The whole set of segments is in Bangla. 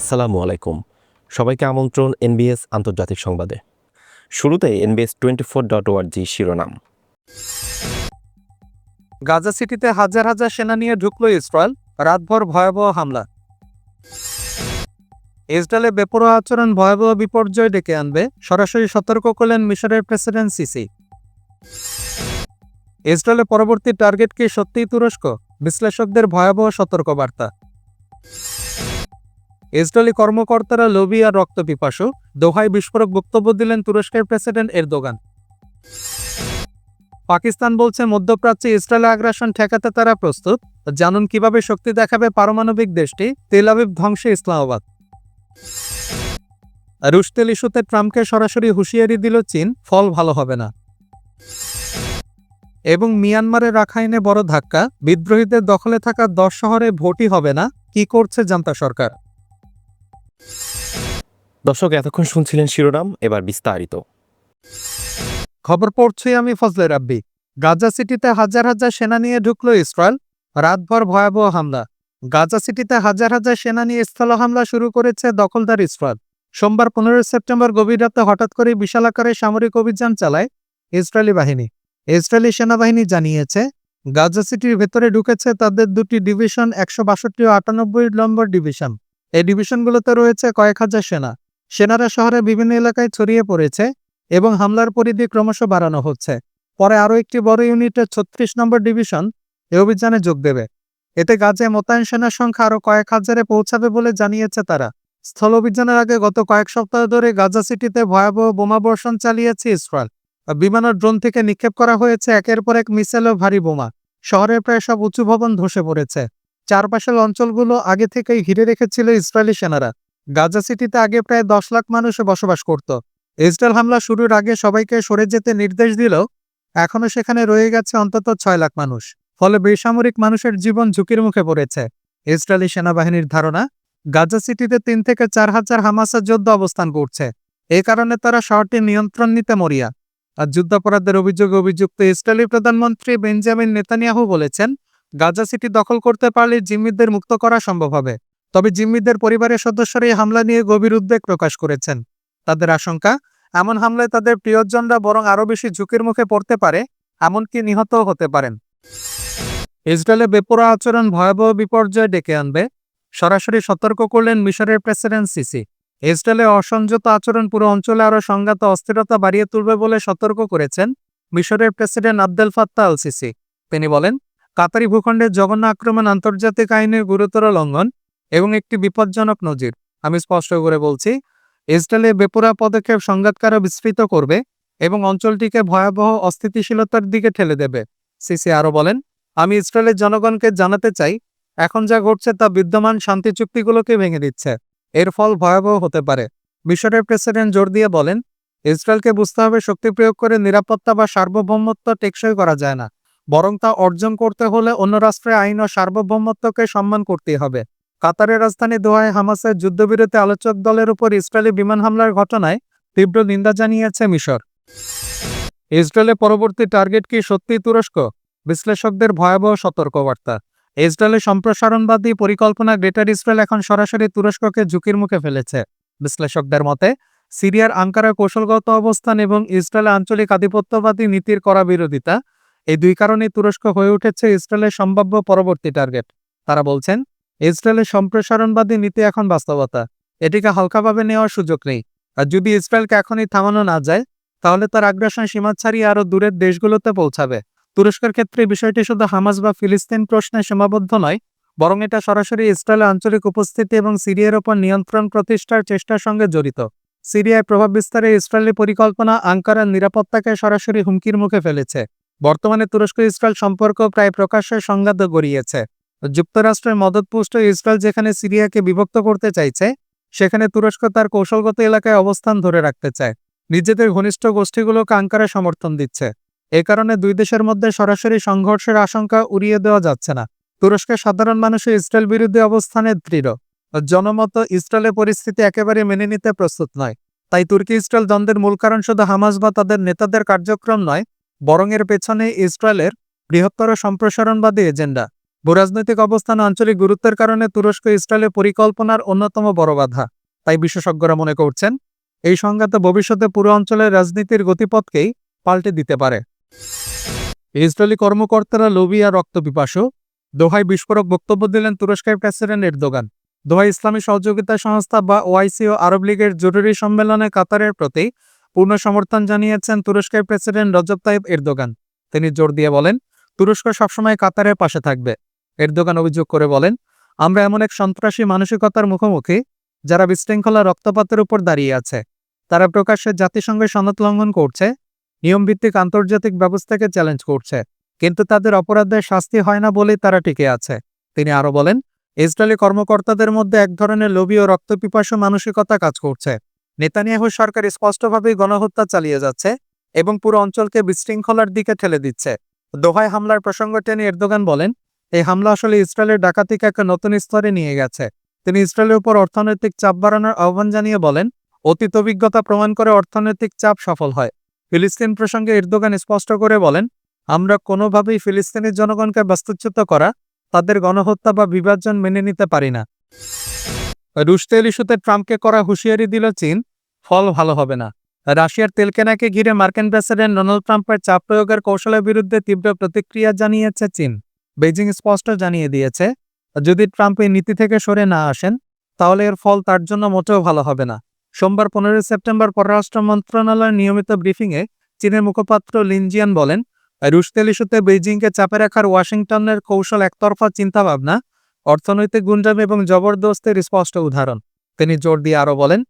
আসসালামু আলাইকুম। সবাইকে আমন্ত্রণ এনবিএস আন্তর্জাতিক সংবাদে। শুরুতে এনবিএস টোয়েন্টি ফোর ডট ওয়ার্জি শিরোনাম। গাজা সিটিতে হাজার হাজার সেনা নিয়ে ঢুকল ইসরায়েল, রাতভর ভয়াবহ হামলা। ইসরায়েলে বেপরোয়া আচরণ ভয়াবহ বিপর্যয় ডেকে আনবে, সরাসরি সতর্ক করলেন মিশরের প্রেসিডেন্ট সিসি। ইসরায়েলের পরবর্তী টার্গেট কি সত্যিই তুরস্ক? বিশ্লেষকদের ভয়াবহ সতর্কবার্তা। ইসরায়েলি কর্মকর্তারা লোভী আর রক্ত পিপাসু দোহায় বিস্ফোরক বক্তব্য দিলেন তুরস্কের প্রেসিডেন্ট এরদোগান। পাকিস্তান বলছে, মধ্যপ্রাচ্যে ইসরায়েলের আগ্রাসন ঠেকাতে তারা প্রস্তুত। জানুন কীভাবে শক্তি দেখাবে পারমাণবিক দেশটি? Tel Aviv ধ্বংসে Islamabad. রুশ তেল ইস্যুতে ট্রাম্পকে সরাসরি হুঁশিয়ারি দিল চীন, ফল ভালো হবে না। এবং মিয়ানমারের রাখাইনে বড় ধাক্কা, বিদ্রোহীদের দখলে থাকা দশ শহরে ভোটই হবে না, কি করছে জান্তা সরকার? দর্শক, এতক্ষণ শুনছিলেন শিরোনাম, এবার বিস্তারিত। খবর পড়ছি আমি ফজলে রাব্বি। গাজা সিটিতে হাজার হাজার সেনা নিয়ে ঢুকলো ইসরায়েল। রাতভর ভয়াবহ হামলা। গাজা সিটিতে হাজার হাজার সেনা নিয়ে স্থল হামলা শুরু করেছে দখলদার ইসরায়েল। সোমবার পনেরোই সেপ্টেম্বর গভীর রাতে হঠাৎ করে বিশাল আকারে সামরিক অভিযান চালায় ইসরায়েলি বাহিনী। ইসরায়েলি সেনাবাহিনী জানিয়েছে, গাজা সিটির ভেতরে ঢুকেছে তাদের দুটি ডিভিশন, একশো বাষট্টি ও আটানব্বই নম্বর ডিভিশন। এই ডিভিশনগুলোতে রয়েছে কয়েক হাজার সেনা। সেনারা শহরের বিভিন্ন এলাকায় ছড়িয়ে পড়েছে এবং হামলার পরিধি ক্রমশ বাড়ানো হচ্ছে। পরে আরও একটি বড় ইউনিটের ছত্রিশ নম্বর ডিভিশন এ অভিযানে যোগ দেবে। এতে গাজে মোতায়েন সেনার সংখ্যা আরও কয়েক হাজারে পৌঁছাবে বলে জানিয়েছে তারা। স্থল অভিযানের আগে গত কয়েক সপ্তাহ ধরে গাজা সিটিতে ভয়াবহ বোমাবর্ষণ চালিয়েছে ইসরায়েল। বিমান ও ড্রোন থেকে নিক্ষেপ করা হয়েছে একের পর এক মিসাইল ও ভারী বোমা। শহরের প্রায় সব উঁচু ভবন ধসে পড়েছে। চারপাশের অঞ্চলগুলো আগে থেকেই ঘিরে রেখেছিল ইসরায়েলি সেনারা। গাজা সিটিতে আগে প্রায় দশ লাখ মানুষ বসবাস করত। ইসরায়েল হামলা শুরুর আগে সবাইকে সরে যেতে নির্দেশ দিলেও এখনও সেখানে রয়ে গেছে অন্তত ছয় লাখ মানুষ। ফলে বেসামরিক মানুষের জীবন ঝুঁকির মুখে পড়েছে। ইসরায়েলি সেনাবাহিনীর ধারণা, গাজা সিটিতে তিন থেকে চার হাজার হামাসা যোদ্ধা অবস্থান করছে। এ কারণে তারা শহরটি নিয়ন্ত্রণ নিতে মরিয়া। আর যুদ্ধাপরাধের অভিযোগে অভিযুক্ত ইসরায়েলি প্রধানমন্ত্রী বেঞ্জামিন নেতানিয়াহু বলেছেন গাজা সিটি দখল করতে পারলে জিম্মিদের মুক্ত করা সম্ভব হবে। তবে জিম্মিদের পরিবারের সদস্যরা এই হামলা নিয়ে গভীর উদ্বেগ প্রকাশ করেছেন। তাদের আশঙ্কা, এমন হামলায় তাদের প্রিয়জনরা বরং আরও বেশি ঝুঁকির মুখে পড়তে পারে, এমনকি নিহতও হতে পারেন। ইসরায়েলে বেপরোয়া আচরণ ভয়াবহ বিপর্যয় ডেকে আনবে। সরাসরি সতর্ক করলেন মিশরের প্রেসিডেন্ট সিসি। ইসরায়েলে অসংযত আচরণ পুরো অঞ্চলে আরও সংঘাত অস্থিরতা বাড়িয়ে তুলবে বলে সতর্ক করেছেন মিশরের president Abdel Fattah al Sisi তিনি বলেন কাতারি ভূখণ্ডের জঘন্য আক্রমণ আন্তর্জাতিক আইনের গুরুতর লঙ্ঘন এবং একটি বিপজ্জনক নজির। আমি স্পষ্ট করে বলছি, ইসরায়েলে বেপুরা পদক্ষেপ সংঘাতকারও বিস্তৃত করবে এবং অঞ্চলটিকে ভয়াবহ অস্থিতিশীলতার দিকে ঠেলে দেবে। সিসি আরও বলেন, আমি ইসরায়েলের জনগণকে জানাতে চাই, এখন যা ঘটছে তা বিদ্যমান শান্তি চুক্তিগুলোকে ভেঙে দিচ্ছে। এর ফল ভয়াবহ হতে পারে। মিশরের প্রেসিডেন্ট জোর দিয়ে বলেন, ইসরায়েলকে বুঝতে হবে শক্তি প্রয়োগ করে নিরাপত্তা বা সার্বভৌমত্ব টেকসই করা যায় না। বরং তা অর্জন করতে হলে অন্য রাষ্ট্রের আইন ও সার্বভৌমত্বকে সম্মান করতেই হবে। কাতারের রাজধানী দোহায় হামাসের যুদ্ধবিরতি আলোচক দলের উপর ইসরায়েলি বিমান হামলার ঘটনায় তীব্র নিন্দা জানিয়েছে মিশর। ইসরায়েলের পরবর্তী টার্গেট কি সত্যিই তুরস্ক? বিশ্লেষকদের ভয়াবহ সতর্কবার্তা। ইসরায়েলের সম্প্রসারণবাদী পরিকল্পনা গ্রেটার ইসরায়েল এখন সরাসরি তুরস্ককে ঝুঁকির মুখে ফেলেছে। বিশ্লেষকদের মতে, সিরিয়ার আঙ্কারার কৌশলগত অবস্থান এবং ইসরায়েলের আঞ্চলিক আধিপত্যবাদী নীতির করা বিরোধিতা এই দুই কারণেই তুরস্ক হয়ে উঠেছে ইসরায়েলের সম্ভাব্য পরবর্তী টার্গেট। তারা বলছেন, ইসরায়েলের সম্প্রসারণবাদী নীতি এখন বাস্তবতা। এটিকে হালকাভাবে নেওয়ার সুযোগ নেই। আর যদি ইসরায়েলকে এখনই থামানো না যায়, তাহলে তার আগ্রাসন সীমা ছাড়িয়ে আরও দূরের দেশগুলোতে পৌঁছাবে। তুরস্কের ক্ষেত্রে বিষয়টি শুধু হামাস বা ফিলিস্তিন প্রশ্নে সীমাবদ্ধ নয়, বরং এটা সরাসরি ইসরায়েলের আঞ্চলিক উপস্থিতি এবং সিরিয়ার ওপর নিয়ন্ত্রণ প্রতিষ্ঠার চেষ্টার সঙ্গে জড়িত। সিরিয়ায় প্রভাব বিস্তারে ইসরায়েলি পরিকল্পনা আঙ্কারার নিরাপত্তাকে সরাসরি হুমকির মুখে ফেলেছে। বর্তমানে তুরস্ক ইসরায়েল সম্পর্ক প্রায় প্রকাশ্যে সংঘাত গড়িয়েছে। যুক্তরাষ্ট্রের মদতপুষ্ট ইসরায়েল যেখানে সিরিয়াকে বিভক্ত করতে চাইছে, সেখানে তুরস্ক তার কৌশলগত এলাকায় অবস্থান ধরে রাখতে চায়। নিজেদের ঘনিষ্ঠ গোষ্ঠীগুলোকে আঙ্কারা সমর্থন দিচ্ছে। এ কারণে দুই দেশের মধ্যে সরাসরি সংঘর্ষের আশঙ্কা উড়িয়ে দেওয়া যাচ্ছে না। তুরস্কের সাধারণ মানুষের ইসরায়েল বিরুদ্ধে অবস্থানে দৃঢ়। জনমত ইসরায়েলের পরিস্থিতি একেবারে মেনে নিতে প্রস্তুত নয়। তাই তুর্কি ইসরায়েল দ্বন্দ্বের মূল কারণ শুধু হামাস বা তাদের নেতাদের কার্যক্রম নয় বরং এর পেছনে ইসরায়েলের বৃহত্তর সম্প্রসারণবাদী এজেন্ডা। ভূরাজনৈতিক অবস্থান আঞ্চলিক গুরুত্বের কারণে তুরস্ক ইসরায়েলের পরিকল্পনার অন্যতম বড় বাধা। তাই বিশেষজ্ঞরা মনে করছেন, এই সংঘাত ভবিষ্যতে পুরো অঞ্চলের রাজনীতির গতিপথকেই পাল্টে দিতে পারে। ইসরায়েলি কর্মকর্তারা আর রক্তপিপাসু, দোহায় বিস্ফোরক বক্তব্য দিলেন তুরস্কের প্রেসিডেন্ট এরদোগান। দোহাই ইসলামী সহযোগিতা সংস্থা বা ওআইসি ও আরব লীগের জরুরি সম্মেলনে কাতারের প্রতি পূর্ণ সমর্থন জানিয়েছেন তুরস্কের প্রেসিডেন্ট রজব তাইব এরদোগান। তিনি জোর দিয়ে বলেন, তুরস্ক সবসময় কাতারের পাশে থাকবে। এরদোগান অভিযোগ করে বলেন, আমরা এমন এক সন্ত্রাসী মানসিকতার মুখোমুখি যারা বিশৃঙ্খলা রক্তপাতের উপর দাঁড়িয়ে আছে। তারা প্রকাশ্যে জাতিসংঘের সনদ লঙ্ঘন করছে, নিয়মভিত্তিক আন্তর্জাতিক ব্যবস্থাকে চ্যালেঞ্জ করছে, কিন্তু তাদের অপরাধের শাস্তি হয় না বলেই তারা টিকে আছে। তিনি আরও বলেন, ইসরায়েলি কর্মকর্তাদের মধ্যে এক ধরনের লোভী ও রক্তপিপাসু মানসিকতা কাজ করছে। নেতানিয়াহু সরকার স্পষ্টভাবেই গণহত্যা চালিয়ে যাচ্ছে এবং পুরো অঞ্চলকে বিশৃঙ্খলার দিকে ঠেলে দিচ্ছে। দোহায় হামলার প্রসঙ্গ টেনে এরদোগান বলেন, এই হামলা আসলে ইসরায়েলের ডাকাতিকে একটা নতুন স্তরে নিয়ে গেছে। তিনি ইসরায়েলের উপর অর্থনৈতিক চাপ বাড়ানোর আহ্বান জানিয়ে বলেন, অতীত অভিজ্ঞতা প্রমাণ করে অর্থনৈতিক চাপ সফল হয়। ফিলিস্তিন প্রসঙ্গে এরদোগান স্পষ্ট করে বলেন, আমরা কোনোভাবেই ফিলিস্তিনি জনগণকে বাস্তুচ্যুত করা, তাদের গণহত্যা বা বিভাজন মেনে নিতে পারি না। রুশ তেল ইস্যুতে ট্রাম্পকে করা হুঁশিয়ারি দিল চীন, ফল ভালো হবে না। রাশিয়ার তেল কেনাকে ঘিরে মার্কিন প্রেসিডেন্ট ডোনাল্ড ট্রাম্পের চাপ প্রয়োগের কৌশলের বিরুদ্ধে তীব্র প্রতিক্রিয়া জানিয়েছে চীন। বেজিং স্পষ্ট জানিয়ে দিয়েছে, যদি ট্রাম্প এই নীতি থেকে সরে না আসেন, তাহলে এর ফল তার জন্য মোটেও ভালো হবে না। সোমবার পনেরোই সেপ্টেম্বর পররাষ্ট্র মন্ত্রণালয়ের নিয়মিত ব্রিফিংয়ে চীনের মুখপাত্র লিনজিয়ান বলেন, রুশ তেল ইস্যুতে বেইজিংকে চাপে রাখার ওয়াশিংটনের কৌশল একতরফা চিন্তাভাবনা অর্থনৈতিক গুঞ্জন এবং জবরদস্তের স্পষ্ট উদাহরণ। তিনি জোর দিয়ে আরও বলেন,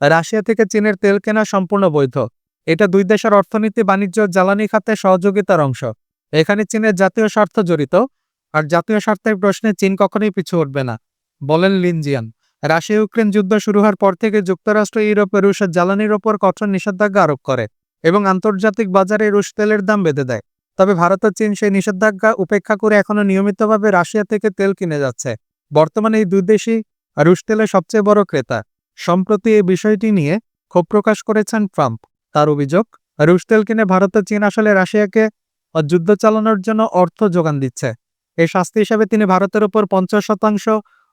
রাশিয়া থেকে চীনের তেল কেনা সম্পূর্ণ বৈধ। এটা দুই দেশের অর্থনীতি, বাণিজ্য, জ্বালানি খাতে সহযোগিতার অংশ। এখানে চীনের জাতীয় স্বার্থ জড়িত, আর জাতীয় স্বার্থের প্রশ্নে চীন কখনোই পিছু উঠবে না। বলেন লিনজিয়ান রাশিয়া ইউক্রেন যুদ্ধ শুরু হওয়ার পর থেকে যুক্তরাষ্ট্র, ইউরোপে রুশের জ্বালানির ওপর কঠোর নিষেধাজ্ঞা আরোপ করে এবং আন্তর্জাতিক বাজারে রুশ তেলের দাম বেঁধে দেয়। তবে ভারত ও চীন সেই নিষেধাজ্ঞা উপেক্ষা করে এখনও নিয়মিতভাবে রাশিয়া থেকে তেল কিনে যাচ্ছে। বর্তমানে এই দুই দেশই রুশ তেলের সবচেয়ে বড় ক্রেতা। সম্প্রতি এই বিষয়টি নিয়ে ক্ষোভ প্রকাশ করেছেন ট্রাম্প। তার অভিযোগ, রুশ তেল কিনে ভারত ও চীন আসলে রাশিয়াকে যুদ্ধ চালানোর জন্য অর্থ যোগান দিচ্ছে। এই শাস্তি হিসাবে তিনি ভারতের উপর পঞ্চাশ শতাংশ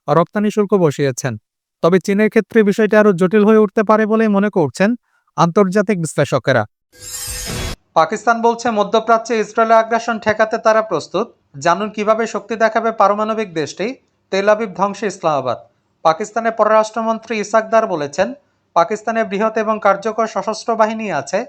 রপ্তানি শুল্ক বসিয়েছেন। তবে চীনের ক্ষেত্রে বিষয়টি আরও জটিল হয়ে উঠতে পারে বলেই মনে করছেন আন্তর্জাতিক বিশ্লেষকেরা। পাকিস্তান বলছে, মধ্যপ্রাচ্যে ইসরায়েলের আগ্রাসন ঠেকাতে তারা প্রস্তুত। জানুন কীভাবে শক্তি দেখাবে পারমাণবিক দেশটি। তেলাবিব ধ্বংসে ইসলামাবাদ। পাকিস্তানের পররাষ্ট্রমন্ত্রী ইসাকদার বলেছেন পাকিস্তানের বৃহৎ এবং কার্যকর সশস্ত্র বাহিনী আছে,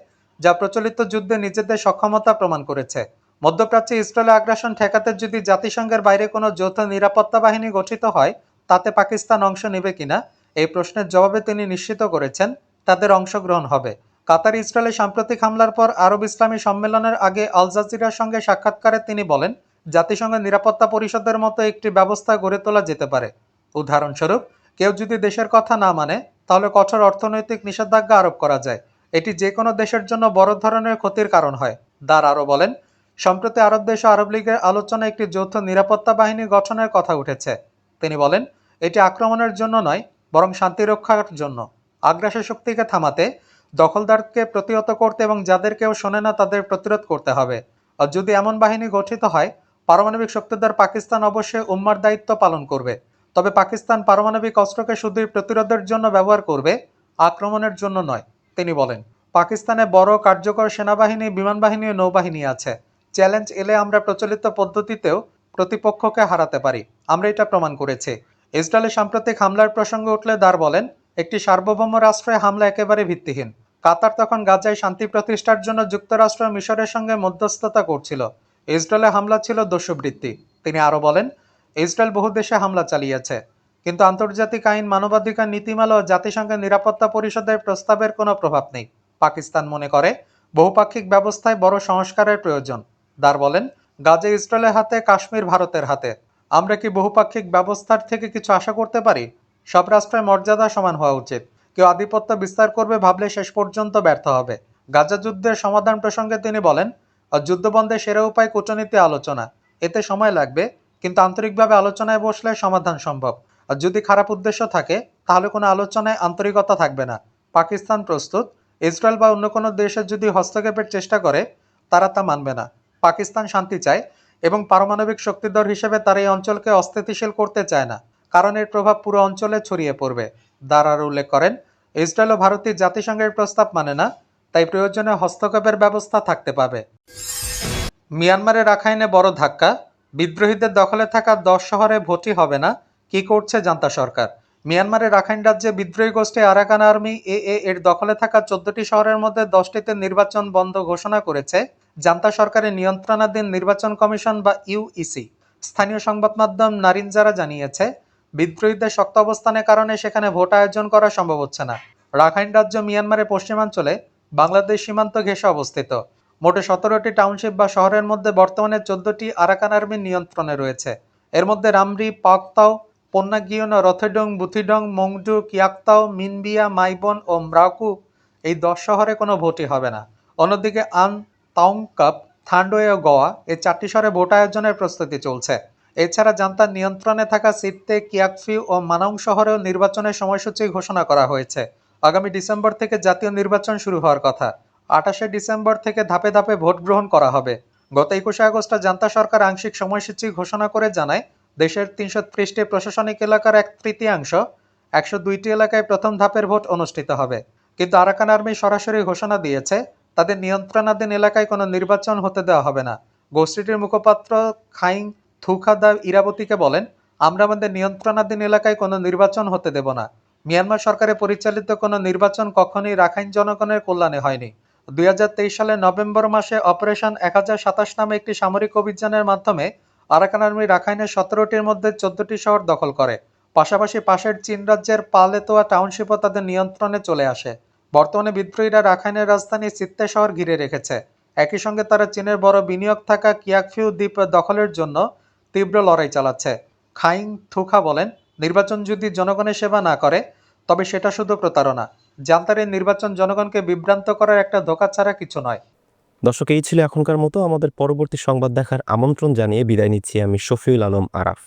যা প্রচলিত যুদ্ধে নিজেদের সক্ষমতা প্রমাণ করেছে। মধ্যপ্রাচ্যে ইসরায়েলের আগ্রাসন ঠেকাতে যদি জাতিসংঘের বাইরে কোনো যৌথ নিরাপত্তা বাহিনী গঠিত হয়, তাতে পাকিস্তান অংশ নেবে কিনা, এই প্রশ্নের জবাবে তিনি নিশ্চিত করেছেন, তাদের অংশগ্রহণ হবে। কাতার ইসরায়েলের সাম্প্রতিক হামলার পর আরব ইসলামী সম্মেলনের আগে আল জাজিরার সঙ্গে সাক্ষাৎকারে তিনি বলেন, জাতিসংঘের নিরাপত্তা পরিষদের মতো একটি ব্যবস্থা গড়ে তোলা যেতে পারে। উদাহরণস্বরূপ, কেউ যদি দেশের কথা না মানে তাহলে কঠোর অর্থনৈতিক নিষেধাজ্ঞা আরোপ করা যায়। এটি যে কোনো দেশের জন্য বড় ধরনের ক্ষতির কারণ হয়। দার আরও বলেন, সম্প্রতি আরব দেশ ও আরব লীগের আলোচনায় একটি যৌথ নিরাপত্তা বাহিনী গঠনের কথা উঠেছে। তিনি বলেন, এটি আক্রমণের জন্য নয়, বরং শান্তি রক্ষার জন্য। আগ্রাসী শক্তিকে থামাতে দখলদারকে প্রতিহত করতে এবং যাদের কেউ শোনে না তাদের প্রতিরোধ করতে হবে। আর যদি এমন বাহিনী গঠিত হয়, পারমাণবিক শক্তিধর পাকিস্তান অবশ্যই উম্মার দায়িত্ব পালন করবে। তবে পাকিস্তান পারমাণবিক অস্ত্রকে শুধুই প্রতিরোধের জন্য ব্যবহার করবে, আক্রমণের জন্য নয়, তিনি বলেন। পাকিস্তানে বড় কার্যকর সেনাবাহিনী বিমান বাহিনী ও নৌবাহিনী আছে। চ্যালেঞ্জ এলে আমরা প্রচলিত পদ্ধতিতেও প্রতিপক্ষকে হারাতে পারি। আমরা এটা প্রমাণ করেছি। ইসরায়েলের সাম্প্রতিক হামলার প্রসঙ্গে উঠলে দার বলেন, একটি সার্বভৌম রাষ্ট্রে হামলা একেবারে ভিত্তিহীন। কাতার তখন গাজায় শান্তি প্রতিষ্ঠার জন্য যুক্তরাষ্ট্র মিশরের সঙ্গে মধ্যস্থতা করছিল। ইসরায়েলে হামলা ছিল দস্যুবৃত্তি তিনি আরও বলেন, ইসরায়েল বহু দেশে হামলা চালিয়েছে, কিন্তু আন্তর্জাতিক আইন, মানবাধিকার নীতিমালা ও জাতিসংঘের নিরাপত্তা পরিষদের প্রস্তাবের কোনো প্রভাব নেই। পাকিস্তান মনে করে, বহুপাক্ষিক ব্যবস্থায় বড় সংস্কারের প্রয়োজন। দার বলেন, গাজে ইসরায়েলের হাতে, কাশ্মীর ভারতের হাতে। আমরা কি বহুপাক্ষিক ব্যবস্থার থেকে কিছু আশা করতে পারি? সব রাষ্ট্রের মর্যাদা সমান হওয়া উচিত। কেউ আধিপত্য বিস্তার করবে ভাবলে শেষ পর্যন্ত ব্যর্থ হবে। গাজা যুদ্ধের সমাধান প্রসঙ্গে তিনি বলেন যুদ্ধবন্ধের সেরা উপায় কূটনীতি আলোচনা। এতে সময় লাগবে, কিন্তু আন্তরিকভাবে আলোচনায় বসলে সমাধান সম্ভব। আর যদি খারাপ উদ্দেশ্য থাকে, তাহলে কোনো আলোচনায় আন্তরিকতা থাকবে না। পাকিস্তান প্রস্তুত। ইসরায়েল বা অন্য কোনো দেশে যদি হস্তক্ষেপের চেষ্টা করে, তারা তা মানবে না। পাকিস্তান শান্তি চায় এবং পারমাণবিক শক্তিধর হিসেবে তারা এই অঞ্চলকে অস্থিতিশীল করতে চায় না। কারণ এর প্রভাব পুরো অঞ্চলে ছড়িয়ে পড়বে। দারার উল্লেখ করেন, ইসরায়েল ও ভারতীয় জাতিসংঘের প্রস্তাব মানে না, তাই প্রয়োজনে হস্তক্ষেপের ব্যবস্থা থাকতে পাবে। মিয়ানমারে রাখাইনে বড় ধাক্কা, বিদ্রোহীদের দখলে থাকা দশ শহরে ভোটই হবে না, কি করছে জান্তা সরকার? মিয়ানমারের রাখাইন রাজ্যে বিদ্রোহী গোষ্ঠী আরাকান আর্মি এ এর দখলে থাকা চোদ্দটি শহরের মধ্যে দশটিতে নির্বাচন বন্ধ ঘোষণা করেছে জান্তা সরকারের নিয়ন্ত্রণাধীন নির্বাচন কমিশন বা ইউইসি স্থানীয় সংবাদ মাধ্যম নারিনজারা জানিয়েছে বিদ্রোহীদের শক্ত অবস্থানের কারণে সেখানে ভোট আয়োজন করা সম্ভব হচ্ছে না। রাখাইন রাজ্য মিয়ানমারের পশ্চিমাঞ্চলে বাংলাদেশ সীমান্ত ঘেঁষে অবস্থিত। মোটে সতেরোটি টাউনশিপ বা শহরের মধ্যে বর্তমানে চোদ্দটি আরাকান আর্মির নিয়ন্ত্রণে রয়েছে। এর মধ্যে রামরি, পাকতাও, পন্নাগিয়ন, রথেডং, বুথিডং, মংডু, কিয়াক্তাও, মিনবিয়া, মাইবন ও ম্রাকু এই দশ শহরে কোনো ভোটই হবে না। অন্যদিকে আন তাউংকাপ থান্ডোয়ে ও গোয়া এই চারটি শহরে ভোট আয়োজনের প্রস্তুতি চলছে। এছাড়া জান্তার নিয়ন্ত্রণে থাকা সিটতে কিয়াকফি ও মানাং শহরেও নির্বাচনের সময়সূচি ঘোষণা করা হয়েছে। আগামী ডিসেম্বর থেকে জাতীয় নির্বাচন শুরু হওয়ার কথা। আঠাশে ডিসেম্বর থেকে ধাপে ধাপে ভোট গ্রহণ করা হবে। গত একুশে আগস্টে জান্তা সরকার আংশিক সময়সূচি ঘোষণা করে জানায়, দেশের তিনশো ত্রিশটি প্রশাসনিক এলাকার এক তৃতীয়াংশ, একশো দুইটি এলাকায় প্রথম ধাপের ভোট অনুষ্ঠিত হবে। কিন্তু আরাকান আর্মি সরাসরি ঘোষণা দিয়েছে, তাদের নিয়ন্ত্রণাধীন এলাকায় কোনো নির্বাচন হতে দেওয়া হবে না। গোষ্ঠীটির মুখপাত্র খাইং থুখাদা ইরাবতীকে বলেন, আমরা আমাদের নিয়ন্ত্রণাধীন এলাকায় কোনো নির্বাচন হতে দেব না। মিয়ানমার সরকারের পরিচালিত কোনো নির্বাচন কখনই রাখাইন জনগণের কল্যাণে হয়নি। দুই সালের নভেম্বর মাসে অপারেশন এক হাজার সাতাশ নামে একটি সামরিক অভিযানের মাধ্যমে আরাকান আর্মি রাখাইনের সতেরোটির মধ্যে চোদ্দটি শহর দখল করে। পাশাপাশি পাশের চীন রাজ্যের পালেতোয়া টাউনশিপও তাদের নিয়ন্ত্রণে চলে আসে। বর্তমানে বিদ্রোহীরা রাখাইনের রাজধানী সিত্তে শহর ঘিরে রেখেছে। একই সঙ্গে তারা চীনের বড় বিনিয়োগ থাকা কিয়াকফিউ দ্বীপ দখলের জন্য তীব্র লড়াই চালাচ্ছে। খাইং থুখা বলেন, নির্বাচন যদি জনগণের সেবা না করে, তবে সেটা শুধু প্রতারণা। জান্তারের নির্বাচন জনগণকে বিভ্রান্ত করার একটা ধোকা ছাড়া কিছু নয়। দর্শক, এই ছিল এখনকার মতো। আমাদের পরবর্তী সংবাদ দেখার আমন্ত্রণ জানিয়ে বিদায় নিচ্ছি আমি শফিউল আলম আরাফ।